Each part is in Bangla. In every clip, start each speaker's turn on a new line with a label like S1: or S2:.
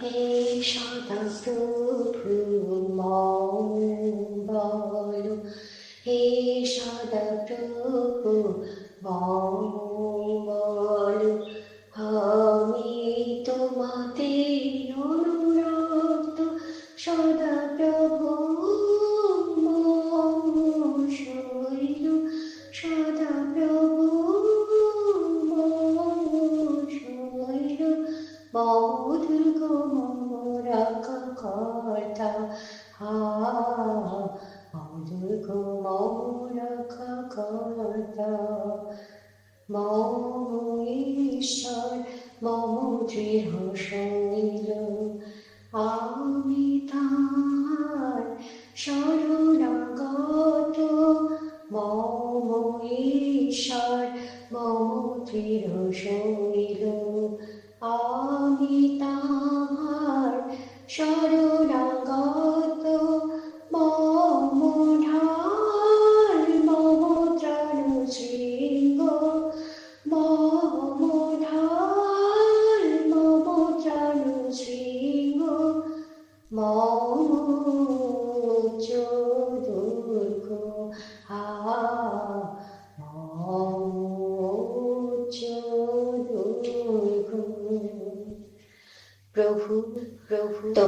S1: হে সদা প্রভু মঙ্গল হে সদা প্রভু মঙ্গল আমি মরাকা কর্তা মম ঈশ্বর মম দৃঢ় শৈল আমি তার শরণাগত মম ঈশ্বর মম দৃঢ় শৈল আমি তাহার শরণাগত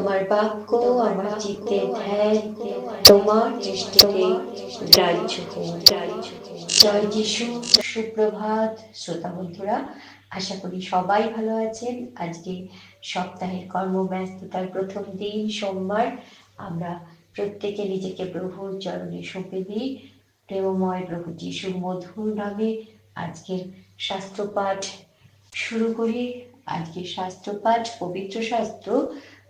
S1: তোমার বাক্য আমার চিত্তে ধ্যান তোমার দৃষ্টিতে গ্রাহ্য গ্রাহ্য জয় যিশু, সুপ্রভাত শ্রোতা বন্ধুরা, আশা করি সবাই ভালো আছেন। আজকে সপ্তাহের কর্মব্যস্ততার প্রথম দিন, সোমবার। আমরা প্রত্যেকে নিজেকে প্রভুর চরণে সঁপে দিই। প্রেমময় প্রভু যিশুর মধুর নামে আজকের শাস্ত্রপাঠ শুরু করি। আজকে শাস্ত্রপাঠ পবিত্র শাস্ত্র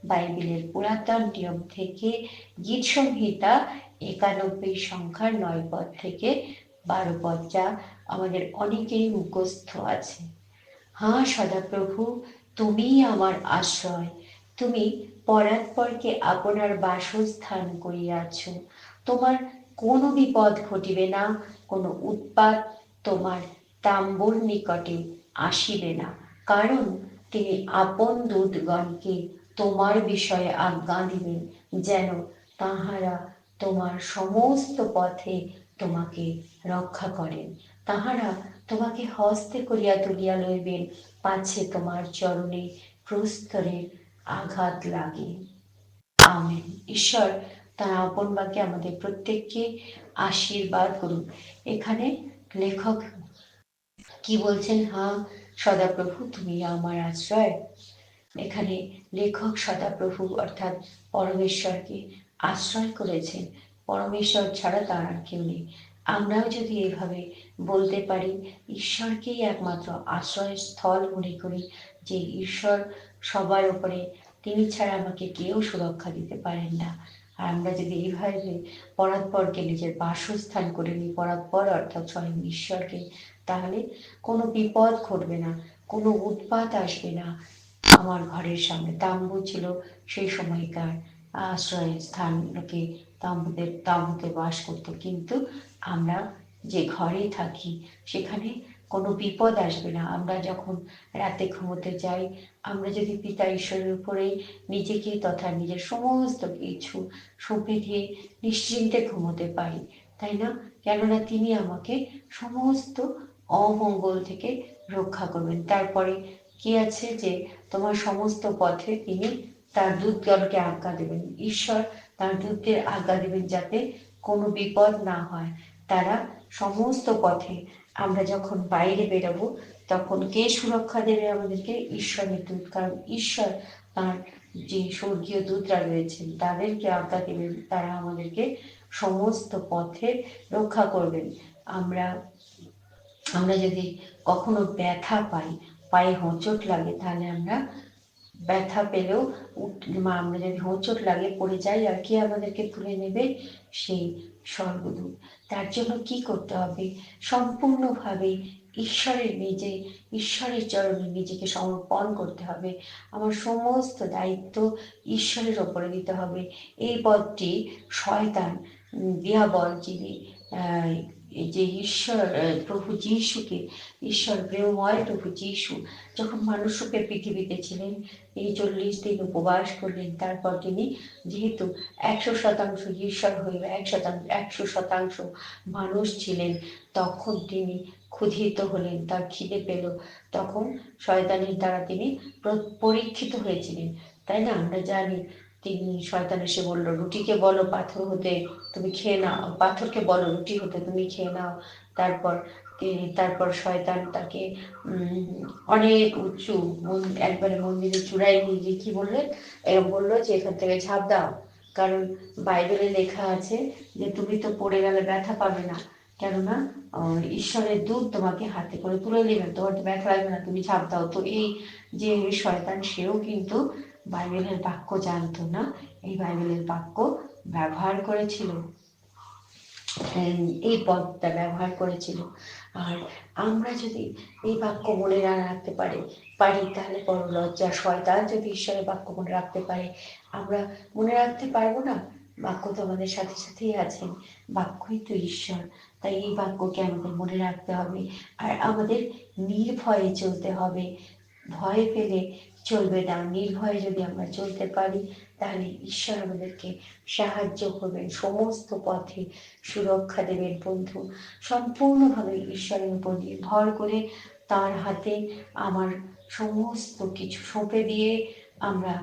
S1: বাইবেলের পুরাতন নিয়ম থেকে গীত সংহিতা একানব্বই সংখ্যার নয় পদ থেকে বারো পদ যা আমাদের অনেকেরই মুখস্থ আছে। হ্যাঁ সদাপ্রভু তুমি আমার আশ্রয়। তুমি পরাৎপরকে আপনার বাসস্থান করিয়াছ। তোমার কোনো বিপদ ঘটিবে না, কোনো উৎপাত তোমার তাম্বুর নিকটে আসিবে না। কারণ তিনি আপন দূতগণকে তোমার বিষয়ে আজ্ঞা দিবেন যেন তাহারা তোমার সমস্ত পথে তোমাকে রক্ষা করেন। তাহারা তোমাকে হস্তে করিয়া তুলিয়া লইবেন। পাছে তোমার চরণে প্রস্তরের আঘাত লাগে। আমেন। ঈশ্বর, তার আপন বাক্যে আমাদের প্রত্যেককে আশীর্বাদ করুন। এখানে লেখক কি বলছেন, হা, সদাপ্রভু, তুমি আমার আশ্রয়। এখানে লেখক সদাপ্রভু অর্থাৎ পরমেশ্বরকে আশ্রয় করেছেন। পরমেশ্বর ছাড়া তার আর কেউ নেই। আমরাও যদি এভাবে বলতে পারি, ঈশ্বরকেই একমাত্র আশ্রয় স্থল মনে করি যে ঈশ্বর সবার উপরে, তিনি ছাড়া আমাকে কেউ সুরক্ষা দিতে পারেন না। আর আমরা যদি এইভাবে পরাৎপরকে নিজের বাসস্থান করে নিই, পরাৎপর অর্থাৎ স্বয়ং ঈশ্বরকে, তাহলে কোনো বিপদ ঘটবে না, কোনো উৎপাত আসবে না। আমার ঘরের সামনে তাম্বু ছিল। সেই সময়কার আশ্রয় স্থান লোকে তাম্বুতে তাম্বুতে বাস করতো। কিন্তু আমরা যে ঘরে থাকি, সেখানে কোনো বিপদ আসবে না। আমরা যখন রাতে ঘুমোতে যাই, আমরা যদি পিতা ঈশ্বরের উপরে নিজেকে তথা নিজের সমস্ত কিছু সঁপে দিয়ে নিশ্চিন্তে ঘুমোতে পারি, তাই না? কেননা তিনি আমাকে সমস্ত অমঙ্গল থেকে রক্ষা করবেন। তারপরে কি আছে যে তোমার সমস্ত পথে তিনি তার দূতগণকে আজ্ঞা দেবেন। ঈশ্বর তার দূতদের আজ্ঞা দেবেন যাতে কোনো বিপদ না হয়। তারা সমস্ত পথে আমরা যখন বাইরে বেরোবো, তখন কে সুরক্ষা দেবে আমাদেরকে? ঈশ্বরের দূত। কারণ ঈশ্বর তার যে স্বর্গীয় দূতরা রয়েছেন, তাদেরকে আজ্ঞা দেবেন। তারা আমাদেরকে সমস্ত পথে রক্ষা করবেন। আমরা আমরা যদি কখনো ব্যথা পাই পায়ে হোঁচট লাগে, তাহলে আমরা ব্যথা পেলেও আমরা যদি হোঁচট লাগে, পড়ে যাই, আর কে আমাদেরকে তুলে নেবে? সেই স্বর্গদূত। তার জন্য কি করতে হবে? সম্পূর্ণভাবে ঈশ্বরের নিজে, ঈশ্বরের চরণে নিজেকে সমর্পণ করতে হবে। আমার সমস্ত দায়িত্ব ঈশ্বরের ওপরে দিতে হবে। এই পদটি শয়তান দিয়াবল যিনি এই যে ঈশ্বর প্রভু যিশুকে, ঈশ্বর প্রেমময় প্রভু যিশু, যখন মানুষকে পৃথিবীতে ছিলেন, এই চল্লিশ দিন উপবাস করলেন, তারপর তিনি যেহেতু একশো শতাংশ ঈশ্বর হয়ে, এক শতাংশ একশো শতাংশ মানুষ ছিলেন, তখন তিনি ক্ষুধিত হলেন, তার খিদে পেল। তখন শয়তানের দ্বারা তিনি পরীক্ষিত হয়েছিলেন। তাই না? আমরা জানি তিনি শয়তান এসে বলল, রুটিকে বলো পাথর হতে, তুমি খেয়ে নাও। পাথরকে বলো, রুটি হতে, তুমি খেয়ে নাও। তারপর তারপর শয়তান তাকে অনেক উঁচু একবারে মন্দিরের চূড়ায় নিয়ে গিয়ে কি বললেন বলল যে, এখান থেকে ঝাঁপ দাও। কারণ বাইবেলে লেখা আছে যে, তুমি তো পড়ে গেলে ব্যথা পাবে না। কেননা ঈশ্বরের দূত তোমাকে হাতে করে তুলে নেবেন। তোমার তো ব্যথা লাগবে না, তুমি ঝাঁপ দাও। তো এই যে শয়তান, সেও কিন্তু বাইবেলের বাক্য জানতো না, এই বাইবেলের বাক্য ব্যবহার করেছিল। এই পদটা ব্যবহার করেছিল। আর আমরা যদি এই বাক্য মনে না রাখতে পারি পারি তাহলে বড় লজ্জা, শয়তান যদি ঈশ্বরের বাক্য মনে রাখতে পারে। আমরা মনে রাখতে পারব না, বাক্য তো আমাদের সাথে সাথেই আছেন বাক্যই তো ঈশ্বর। তাই এই বাক্যকে আমাদের মনে রাখতে হবে। আর আমাদের নির্ভয়ে চলতে হবে। ভয় পেলে চলবে না নির্ভয়ে যদি আমরা চলতে পারি, তাহলে ঈশ্বর আমাদেরকে সাহায্য করবেন, সমস্ত পথে সুরক্ষা দেবেন বন্ধু। সম্পূর্ণভাবে ঈশ্বরের উপর নির্ভর করে তার হাতে আমার সমস্ত কিছু সঁপে দিয়ে আমরা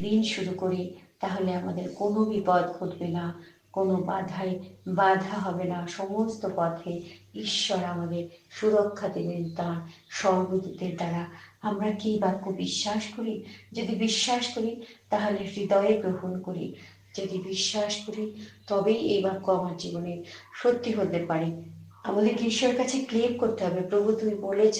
S1: দিন শুরু করি, তাহলে আমাদের কোনো বিপদ ঘটবে না, কোনো বাধায় বাধা হবে না। সমস্ত পথে ঈশ্বর আমাদের সুরক্ষা দেবেন, তার সর্বদূতের দ্বারা আমরা কি বাক্য বিশ্বাস করি? যদি বিশ্বাস করি, তাহলে হৃদয়ে গ্রহণ করি। যদি বিশ্বাস করি, তবেই এই বাক্য আমার জীবনে সত্যি হতে পারে। আমাদেরকে ঈশ্বরের কাছে ক্লেম করতে হবে। প্রভু, তুমি বলেছ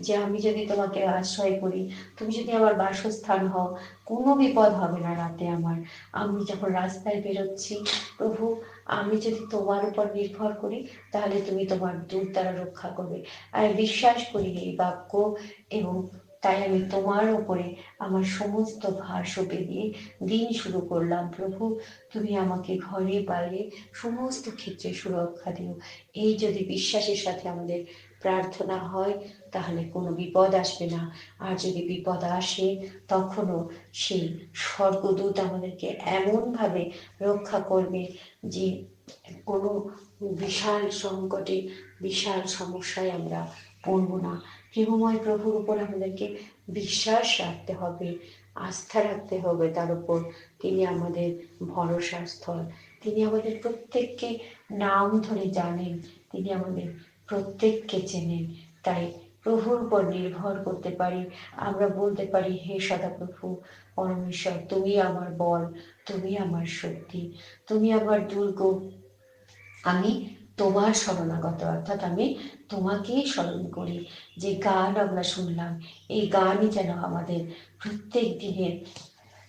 S1: যে আমি যদি তোমাকে আশ্রয় করি, তুমি যদি আমার বাসস্থান হও, কোনো বিপদ হবে না রাতে আমার। আমি যখন রাস্তায় বেরোচ্ছি, প্রভু আমি যদি তোমার উপর নির্ভর করি, তাহলে তুমি তোমার দূর দ্বারা রক্ষা করবে। আমি বিশ্বাস করি এই বাক্য, এবং তাই আমি তোমার উপরে আমার সমস্ত ভার সঁপে দিয়ে দিন শুরু করলাম। প্রভু, তুমি আমাকে ঘরে, বাইরে সমস্ত ক্ষেত্রে সুরক্ষা দিও। এই যদি বিশ্বাসের সাথে আমাদের প্রার্থনা হয়, তাহলে কোনো বিপদ আসবে না। আর যদি বিপদ আসে, তখনও সেই স্বর্গদূত আমাদেরকে এমনভাবে রক্ষা করবে যে কোনো বিশাল সংকটে, বিশাল সমস্যায় আমরা পড়ব না। প্রেমময় প্রভুর উপর আমাদেরকে বিশ্বাস রাখতে হবে, আস্থা রাখতে হবে তার উপর। তিনি আমাদের ভরসার স্থল। তিনি আমাদের প্রত্যেককে নাম ধরে জানেন। তিনি আমাদের প্রত্যেককে চেনেন। তাই প্রভুর উপর নির্ভর করতে পারি। আমরা বলতে পারি, হে সদাপ্রভু পরমেশ্বর, তুমি আমার বল, তুমি আমার শক্তি, তুমি আমার দুর্গ। আমি তোমার শরণাগত, অর্থাৎ আমি তোমাকেই স্মরণ করি। যে গান আমরা শুনলাম, এই গানই যেন আমাদের প্রত্যেক দিনের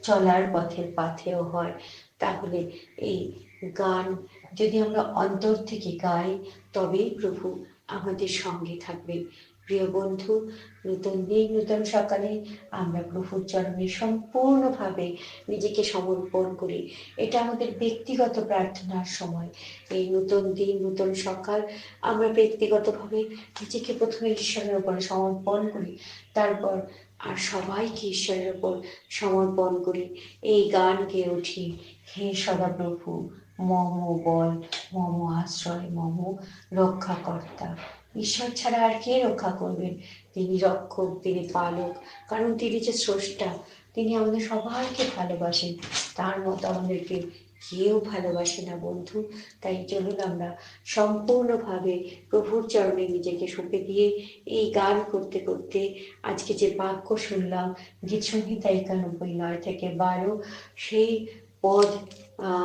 S1: চলার পথের পাথেও হয়। তাহলে এই গান যদি আমরা অন্তর থেকে গাই, তবেই প্রভু আমাদের সঙ্গে থাকবে। প্রিয় বন্ধু, নতুন দিন, নতুন সকালে আমরা প্রভুর চরণে সম্পূর্ণভাবে নিজেকে সমর্পণ করি। এটা আমাদের ব্যক্তিগত প্রার্থনার সময়। এই নতুন দিন, নতুন সকাল আমরা ব্যক্তিগতভাবে নিজেকে প্রথমে ঈশ্বরের উপর সমর্পণ করি, তারপর আর সবাইকে ঈশ্বরের উপর সমর্পণ করি। এই গান গেয়ে উঠি, হে সদাপ্রভু, মম বল, মম আশ্রয়, মম রক্ষাকর্তা ঈশ্বর ছাড়া আর কে রক্ষা করবেন তিনি রক্ষক, তিনি পালক, কারণ তিনি যে স্রষ্টা, তিনি আমাদের সবাইকে ভালোবাসেন। তার মতো আমাদেরকে কেউ ভালোবাসে না, বন্ধু। তাই চলুন আমরা সম্পূর্ণভাবে প্রভুর চরণে নিজেকে সঁপে দিয়ে এই গান করতে করতে আজকে যে বাক্য শুনলাম, গীত সংহিতা একানব্বই নয় থেকে বারো, সেই পদ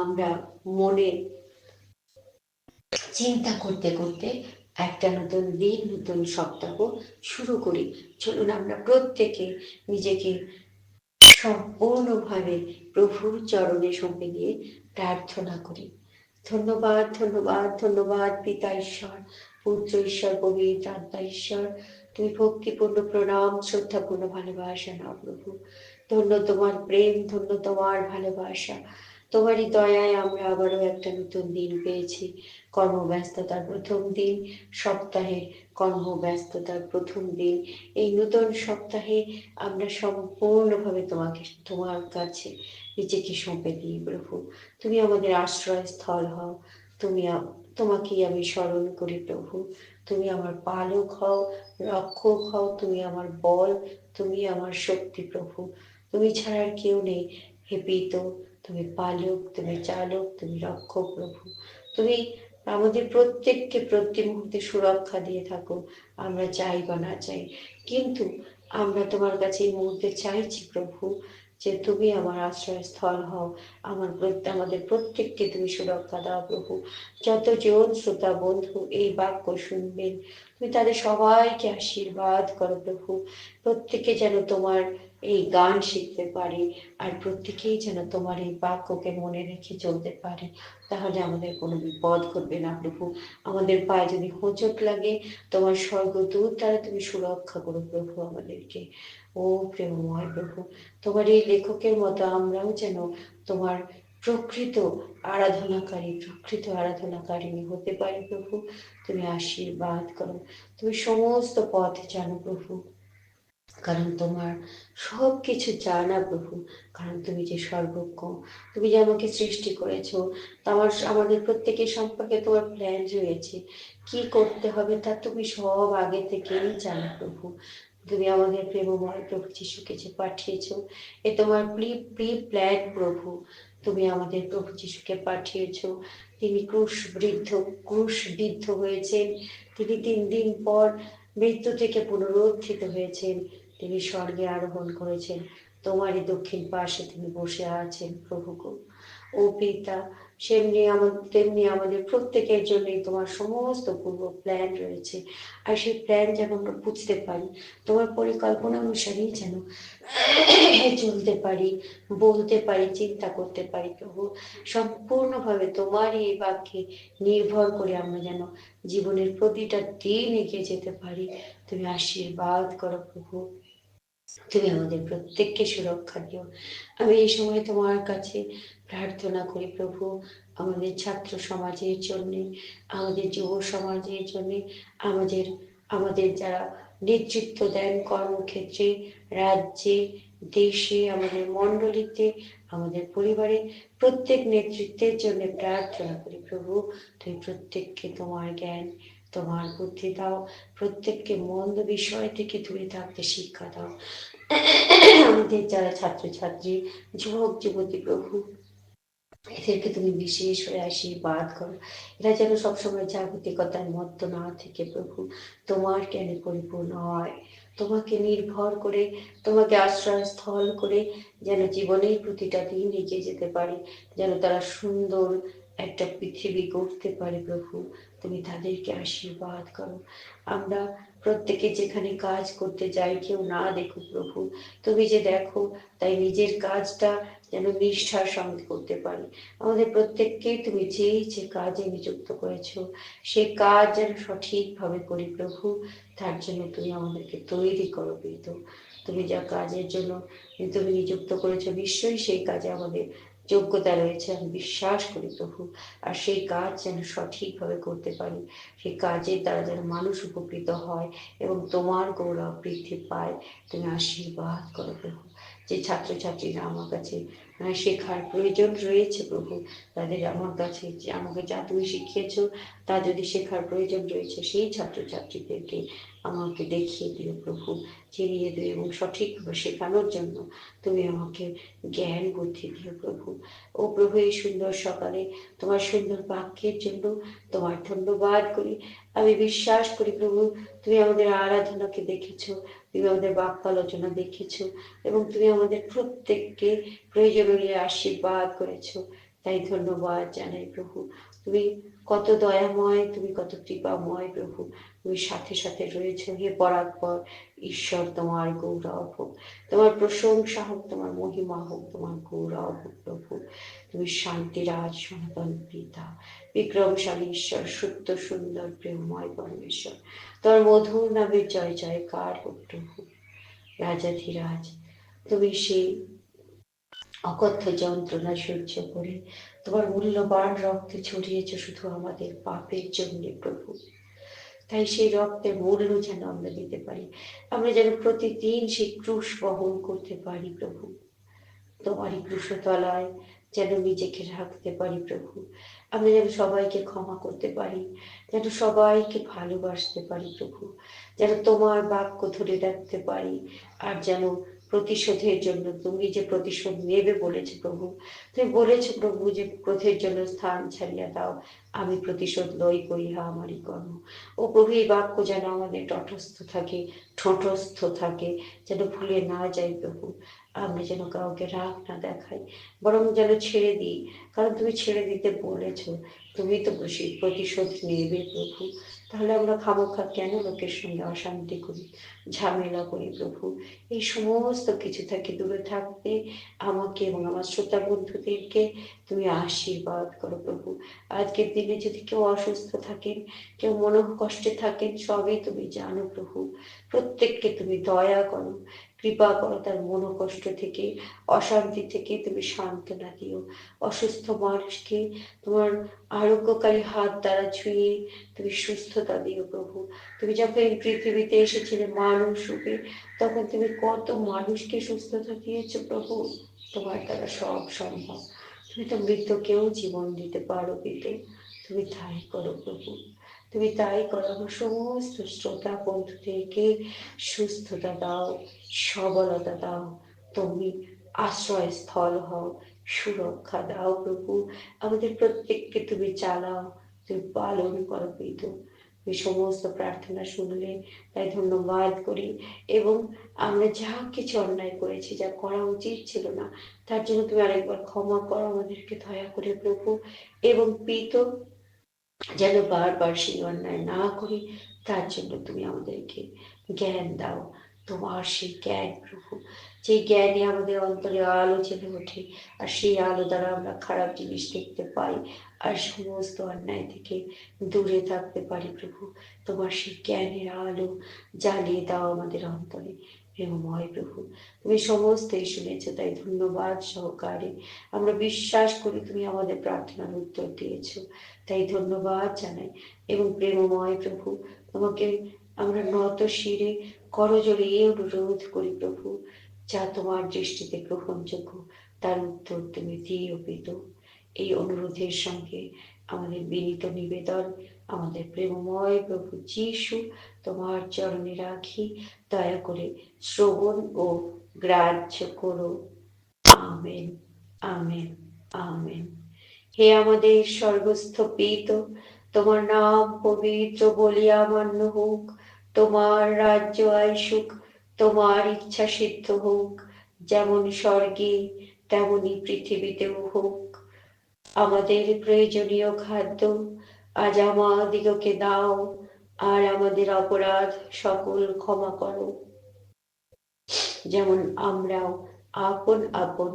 S1: আমরা মনে চিন্তা করতে করতে একটা নতুন দিন, নতুন সপ্তাহ শুরু করি। চলুন আমরা প্রত্যেকে নিজেকে সম্পূর্ণভাবে প্রভুর চরণে সঁপে দিয়ে প্রার্থনা করি। ধন্যবাদ ধন্যবাদ ধন্যবাদ, পিতা ঈশ্বর, পুত্র ঈশ্বর, পবিত্র আত্মা ঈশ্বর। তুমি ভক্তিপূর্ণ প্রণাম, শ্রদ্ধাপূর্ণ ভালোবাসা না প্রভু। ধন্য তোমার প্রেম, ধন্য তোমার ভালোবাসা। তোমারই দয়ায় আমরা আবারও একটা নতুন দিন পেয়েছি। কর্মব্যস্ততার প্রথম দিন সপ্তাহের কর্মব্যস্ততার প্রথম দিন। এই নতুন সপ্তাহে আমরা সম্পূর্ণভাবে তোমাকে, তোমার কাছে নিজেকে সঁপে দিই প্রভু। তুমি আমাদের আশ্রয়স্থল হও। তুমি তোমাকেই আমি স্মরণ করি প্রভু। তুমি আমার পালক হও, রক্ষক হও, তুমি আমার বল, তুমি আমার শক্তি প্রভু। তুমি ছাড়া আর কেউ নেই। হে পিত তুমি পালক, তুমি চালক, তুমি রক্ষক প্রভু। তুমি আমাদের প্রত্যেককে প্রতি মুহূর্তে সুরক্ষা দিয়ে থাকো। আমরা চাই বা না চাই। কিন্তু আমরা তোমার কাছে এই মুহূর্তে চাইছি প্রভু যে তুমি আমার আশ্রয়স্থল হও। আমার আমাদের প্রত্যেককে তুমি সুরক্ষা দাও প্রভু। যত যতজন শ্রোতা বন্ধু এই বাক্য শুনবেন, তুমি তাদের সবাইকে আশীর্বাদ করো প্রভু। প্রত্যেকে যেন তোমার এই গান শিখতে পারে আর প্রত্যেকেই যেন তোমার এই বাক্যকে মনে রেখে চলতে পারে, তাহলে আমাদের কোনো বিপদ করবে না প্রভু। আমাদের পায়ে যদি হোঁচট লাগে, তোমার স্বর্গদূত দ্বারা তুমি সুরক্ষা করো প্রভু আমাদেরকে। ও প্রেমময় প্রভু, তোমার এই লেখকের মতো আমরাও যেন তোমার প্রকৃত আরাধনাকারী প্রকৃত আরাধনাকারী হতে পারি প্রভু। তুমি আশীর্বাদ করো, তুমি সমস্ত পথ জানো প্রভু। কারণ তোমার সব কিছু জানা প্রভু। কারণ তুমি যে সর্বজ্ঞ, তুমি যে আমাকে সৃষ্টি করেছ তোমার আমাদের প্রত্যেকের সম্পর্কে তোমার প্ল্যান রয়েছে। কি করতে হবে তা তুমি সব আগে থেকেই জানো প্রভু। তুমি আমাদের প্রেমময় প্রভু যিশুকে যে পাঠিয়েছ, এ তোমার প্রি প্রি প্ল্যান প্রভু। তুমি আমাদের প্রভু যিশুকে পাঠিয়েছ। তিনি ক্রুশ বৃদ্ধ ক্রুশ বৃদ্ধ হয়েছেন। তিনি তিন দিন পর মৃত্যু থেকে পুনরুত্থিত হয়েছেন। তিনি স্বর্গে আরোহণ করেছেন। তোমারই দক্ষিণ পাশে তিনি বসে আছেন প্রভুকে ও পিতা, সেমনি আমাদের তেমনি আমাদের প্রত্যেকের জন্যই তোমার সমস্ত পূর্ব প্ল্যান রয়েছে। আর সেই প্ল্যান যেন আমরা বুঝতে পারি, তোমার পরিকল্পনা অনুসারেই যেন চলতে পারি, বলতে পারি, চিন্তা করতে পারি প্রভু। সম্পূর্ণভাবে তোমারই এই বাক্যে নির্ভর করে আমরা যেন জীবনের প্রতিটা দিন এগিয়ে যেতে পারি। তুমি আশীর্বাদ করো প্রভু। তুমি আমাদের প্রত্যেককে সুরক্ষা দিও। আমি এই সময় তোমার কাছে প্রার্থনা করি, প্রভু, আমাদের ছাত্র সমাজের জন্য, আমাদের যুব সমাজের জন্য, আমাদের আমাদের যারা নেতৃত্ব দেন কর্মক্ষেত্রে, রাজ্যে, দেশে, আমাদের মণ্ডলীতে, আমাদের পরিবারে, প্রত্যেক নেতৃত্বের জন্য প্রার্থনা করি, প্রভু, তুমি প্রত্যেককে তোমার জ্ঞান তোমার বুদ্ধি দাও। প্রত্যেককে মন্দ বিষয় থেকে দূরে থাকতে শিক্ষা দাও। আমাদের যারা ছাত্রছাত্রী, যুবক, যুবতী, প্রভু, এদেরকে তুমি বিশেষ হয়ে আশীর্বাদ করো। এরা যেন সবসময় জাগতিকতার মধ্য না থেকে প্রভু, তোমার জ্ঞানে পরিপূর্ণ হয়। তোমাকে নির্ভর করে, তোমাকে আশ্রয়স্থল করে, যেন জীবনের প্রতিটা দিন এগিয়ে যেতে পারে, যেন তারা সুন্দর একটা পৃথিবী গড়তে পারে প্রভু। তুমি তাদেরকে আশীর্বাদ করো। আমরা প্রত্যেকে যেখানে কাজ করতে যাই, কেউ না দেখো প্রভু। তুমি যে দেখো, তাই নিজের কাজটা যেন নিষ্ঠার সঙ্গে করতে পারি। আমাদের প্রত্যেককে তুমি যেই যে কাজে নিযুক্ত করেছ, সে কাজ যেন সঠিকভাবে করি প্রভু। তার জন্য তুমি আমাদেরকে তৈরি করো পেত তুমি যা কাজের জন্য তুমি নিযুক্ত করেছ, নিশ্চয়ই সেই কাজে আমাদের যোগ্যতা রয়েছে, আমি বিশ্বাস করি প্রভু। আর সেই কাজ যেন সঠিকভাবে করতে পারি। সেই কাজের দ্বারা যেন মানুষ উপকৃত হয় এবং তোমার গৌরব বৃদ্ধি পায়। তুমি আশীর্বাদ করো প্রভু। যে ছাত্রছাত্রীরা আমার কাছে শেখার প্রয়োজন রয়েছে প্রভু, তাদের আমার কাছে যে আমাকে যা তুমি শিখিয়েছ, তা যদি শেখার প্রয়োজন রয়েছে সেই ছাত্রছাত্রীদেরকে আমাকে দেখিয়ে দিও প্রভু চিনিয়ে দিও এবং সঠিকভাবে শেখানোর জন্য তুমি আমাকে জ্ঞান, বুদ্ধি দিও প্রভু। ও প্রভু, এই সুন্দর সকালে তোমার সুন্দর বাক্যের জন্য তোমার ধন্যবাদ করি। আমি বিশ্বাস করি প্রভু, তুমি আমাদের আরাধনাকে দেখেছ, তুমি আমাদের বাক্য আলোচনা দেখেছ এবং তুমি আমাদের প্রত্যেককে প্রয়োজনীয় আশীর্বাদ করেছ। তাই ধন্যবাদ জানাই প্রভু। তুমি কত দয়াময়, তুমি কত কৃপাময় প্রভু। তুমি সাথে সাথে রয়েছ হে পরাৎপর ঈশ্বর তোমার গৌরব হোক। তোমার প্রশংসা হোক, তোমার মহিমা হোক, তোমার গৌরব হোক প্রভু। তুমি শান্তিরাজ, সনাতন পিতা, বিক্রমশালী ঈশ্বর, সত্য, সুন্দর, প্রেমময় পরমেশ্বর। তোমার মধুর নামের জয়, জয়কার হোক প্রভু। রাজাধিরাজ, তুমি সেই অকথ্য যন্ত্রণা সহ্য করে তোমার মূল্যবান রক্তে ছড়িয়েছ শুধু আমাদের পাপের জন্য প্রভু। তাই সেই রক্তের মূল্য যেন আমরা দিতে পারি। আমরা যেন প্রতিদিন সেই ক্রুশ বহন করতে পারি প্রভু। তোমারই ক্রুশতলায় যেন নিজেকে রাখতে পারি প্রভু। আমরা যেন সবাইকে ক্ষমা করতে পারি, যেন সবাইকে ভালোবাসতে পারি প্রভু। যেন তোমার বাক্য ধরে রাখতে পারি, আর যেন প্রতিশোধের জন্য, তুমি যে প্রতিশোধ নেবে বলেছে প্রভু, তুমি বলেছ প্রভু যে ক্রোধের জন্য স্থান ছাড়িয়া দাও, আমি প্রতিশোধ লই করিহা আমারই কর্ম। ও প্রভু, এই বাক্য যেন আমাদের তটস্থ থাকে, ঠোঁটস্থ থাকে, যেন ভুলে না যাই প্রভু। আমরা যেন কাউকে রাগ না দেখাই, বরং যেন ছেড়ে দিই। কারণ তুমি ছেড়ে দিতে বলেছ, তুমি তো প্রতিশোধ নেবে প্রভু। তাহলে আমরা খামোখা কেন লোকের সঙ্গে অশান্তি করি, ঝামেলা করি প্রভু? এই সমস্ত কিছু থেকে দূরে থাকতে আমাকে এবং আমার শ্রোতা বন্ধুদেরকে। তুমি আশীর্বাদ করো প্রভু। আজকের দিনে যদি কেউ অসুস্থ থাকেন, কেউ মনো কষ্টে থাকেন, সবই তুমি জানো প্রভু। প্রত্যেককে তুমি দয়া করো। কৃপা করো তার মনোকষ্ট থেকে, অশান্তি থেকে তুমি সান্ত্বনা দিও। অসুস্থ মানুষকে তোমার আরোগ্যকারী হাত দ্বারা ছুঁয়ে তুমি সুস্থতা দিও প্রভু। তুমি যখন এই পৃথিবীতে এসেছিলে মানুষ রূপে, তখন তুমি কত মানুষকে সুস্থতা দিয়েছ প্রভু? তোমার দ্বারা সব সম্ভব। তুমি তো মৃত্যুকেও জীবন দিতে পারো পিতে। তুমি তাই করো প্রভু। তুমি তাই করো। আমার সমস্ত শ্রোতা বন্ধুদেরকে সুস্থতা দাও। সবলতা দাও তুমি আশ্রয় স্থল হও, সুরক্ষা দাও প্রভু। আমাদের প্রত্যেককে তুমি চালাও, তুমি পালন করো পিত তুমি সমস্ত প্রার্থনা শুনলে, তাই ধন্যবাদ করি। এবং আমরা যা কিছু অন্যায় করেছি, যা করা উচিত ছিল না, তার জন্য তুমি আরেকবার ক্ষমা করো আমাদেরকে, দয়া করে প্রভু। এবং পিত যেন বারবার সেই অন্যায় না করি, তার জন্য তুমি আমাদেরকে জ্ঞান দাও। তোমার সেই জ্ঞান, প্রভু। যে জ্ঞানে আমাদের অন্তরে আলো জেলে ওঠে, আর সেই আলো দ্বারা আমরা খারাপ জিনিস দেখতে পাই, আর সমস্ত অন্যায় থেকে দূরে থাকতে পারি, প্রভু। তোমার সেই জ্ঞানের আলো জ্বালিয়ে দাও আমাদের অন্তরে। প্রেমময় প্রভু, তুমি সমস্তই শুনেছো, তাই ধন্যবাদ সহকারে। আমরা বিশ্বাস করি তুমি আমাদের প্রার্থনার উত্তর দিয়েছ, তাই ধন্যবাদ জানাই। এবং প্রেমময় প্রভু, তোমাকে আমরা নত শিরে করজোরে অনুরোধ করি প্রভু, যা তোমার দৃষ্টিতে গ্রহণযোগ্য, তার উত্তর তুমি দিও পেত এই অনুরোধের সঙ্গে আমাদের বিনীত নিবেদন, আমাদের প্রেমময় প্রভু যিশু, তোমার চরণে রাখি, দয়া করে শ্রবণ ও গ্রাহ্য করো। Amen amen amen. হে আমাদের সর্বস্থ পিত তোমার নাম পবিত্র বলিয়া মান্য হোক তোমার রাজ্য আইসুক তোমার ইচ্ছা সিদ্ধ হোক, যেমন স্বর্গে, তেমনি পৃথিবীতেও হোক। আমাদের প্রয়োজনীয় খাদ্য আজ আমাদিগকে দাও, আর আমাদের অপরাধ সকল ক্ষমা করো। যেমন আমরাও আপন আপন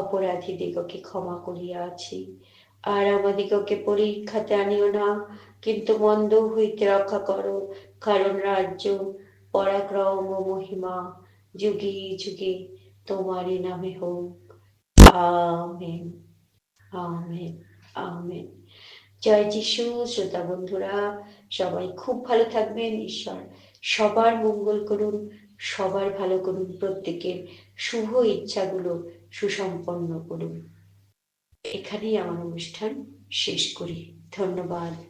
S1: অপরাধী দিগকে ক্ষমা করিয়া আছি, আর আমাদিগকে পরীক্ষাতে আনিও না, কিন্তু মন্দ হইতে রক্ষা করো কারণ রাজ্য, পরাক্রম ও মহিমা যুগে যুগে তোমারই নামে হোক। Amen amen amen. জয় যিশু, শ্রোতা বন্ধুরা, সবাই খুব ভালো থাকবেন। ঈশ্বর সবার মঙ্গল করুন, সবার ভালো করুন, প্রত্যেকের শুভ ইচ্ছাগুলো সুসম্পন্ন করুন। এখানেই আমার অনুষ্ঠান শেষ করি। ধন্যবাদ।